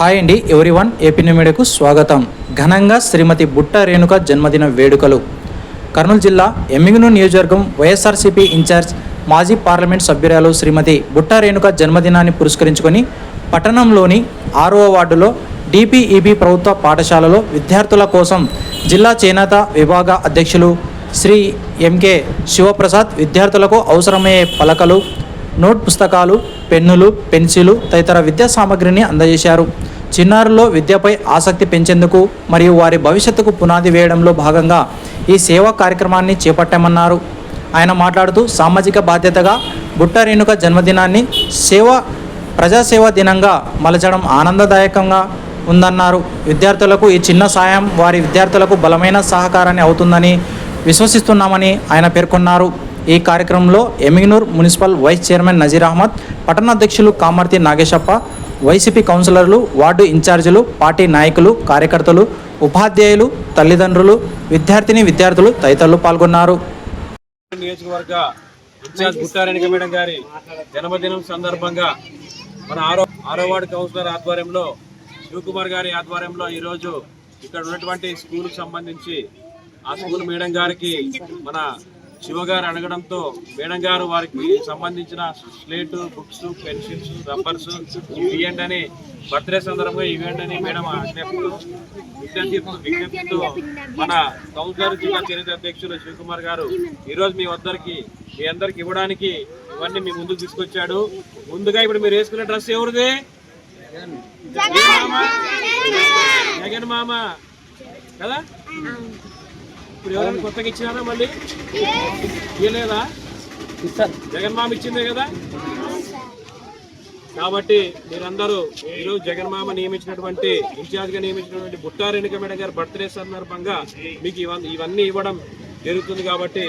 Hi అండి every one AP మీడియాకు స్వాగతం. ఘనంగా శ్రీమతి బుట్ట రేణుక జన్మదిన వేడుకలు. కర్నూలు జిల్లా ఎమ్మిగనూరు నియోజకవర్గం వైఎస్ఆర్సీపీ ఇన్ఛార్జ్ మాజీ పార్లమెంట్ సభ్యురాలు శ్రీమతి బుట్ట రేణుక జన్మదినాన్ని పురస్కరించుకొని పట్టణంలోని ఆరో వార్డులో డిపిఈబి ప్రభుత్వ పాఠశాలలో విద్యార్థుల కోసం జిల్లా చేనేత విభాగ అధ్యక్షులు శ్రీ ఎంకే శివప్రసాద్ విద్యార్థులకు అవసరమయ్యే పలకలు నోట్ పుస్తకాలు పెన్నులు పెన్సిలు తదితర విద్యా సామగ్రిని అందజేశారు. చిన్నారుల్లో విద్యపై ఆసక్తి పెంచేందుకు మరియు వారి భవిష్యత్తుకు పునాది వేయడంలో భాగంగా ఈ సేవా కార్యక్రమాన్ని చేపట్టామన్నారు. ఆయన మాట్లాడుతూ సామాజిక బాధ్యతగా బుట్ట రేణుక జన్మదినాన్ని సేవ ప్రజాసేవా దినంగా మలచడం ఆనందదాయకంగా ఉందన్నారు. విద్యార్థులకు ఈ చిన్న సాయం వారి విద్యార్థులకు బలమైన సహకారాన్ని అవుతుందని విశ్వసిస్తున్నామని ఆయన పేర్కొన్నారు. ఈ కార్యక్రమంలో Emmiganur municipal vice chairman Nazir Ahmed పట్టణ అధ్యక్షులు కామర్తి నాగేశప్ప వైసీపీ కౌన్సిలర్లు వార్డు ఇన్ఛార్జీలు పార్టీ నాయకులు కార్యకర్తలు ఉపాధ్యాయులు తల్లిదండ్రులు విద్యార్థిని విద్యార్థులు తదితరులు పాల్గొన్నారు. నియోజకవర్గ ఇన్ఛార్జ్ గుట్టారెడ్డి మేడం గారి జన్మదినం సందర్భంగా మన ఆరో ఆరో వార్డు కౌన్సిలర్ ఆధ్వర్యంలో శివకుమార్ గారి ఆధ్వర్యంలో ఈరోజు ఇక్కడ ఉన్నటువంటి స్కూల్కి సంబంధించి ఆ స్కూల్ మేడం గారికి మన శివ గారు అడగడంతో మేడం గారు వారికి సంబంధించిన స్లేటు బుక్స్ పెన్సిల్స్ రబ్బర్స్ ఇవ్వండి అని బర్త్డే సందర్భంగా ఇవ్వండి అని మేడం విజ్ఞప్తి విజ్ఞప్తితో మన కౌన్సిలర్ జిల్లా చరిత్ర అధ్యక్షులు శివకుమార్ గారు ఈరోజు మీ వద్దరికి మీ అందరికి ఇవ్వడానికి ఇవన్నీ మీ ముందుకు తీసుకొచ్చాడు. ముందుగా ఇప్పుడు మీరు వేసుకునే డ్రెస్ ఎవరిది? జగన్! మామ. కదా? ఇప్పుడు ఎవరైనా కొత్తగా ఇచ్చినారా మళ్ళీ? ఇవ్వలేదా జగన్ మామ ఇచ్చిందే కదా? కాబట్టి మీరందరూ ఈరోజు జగన్ మామ నియమించినటువంటి ఇన్ఛార్జ్గా నియమించినటువంటి బుట్టారెణిక మేడం గారి బర్త్డే సందర్భంగా మీకు ఇవన్నీ ఇవన్నీ ఇవ్వడం జరుగుతుంది కాబట్టి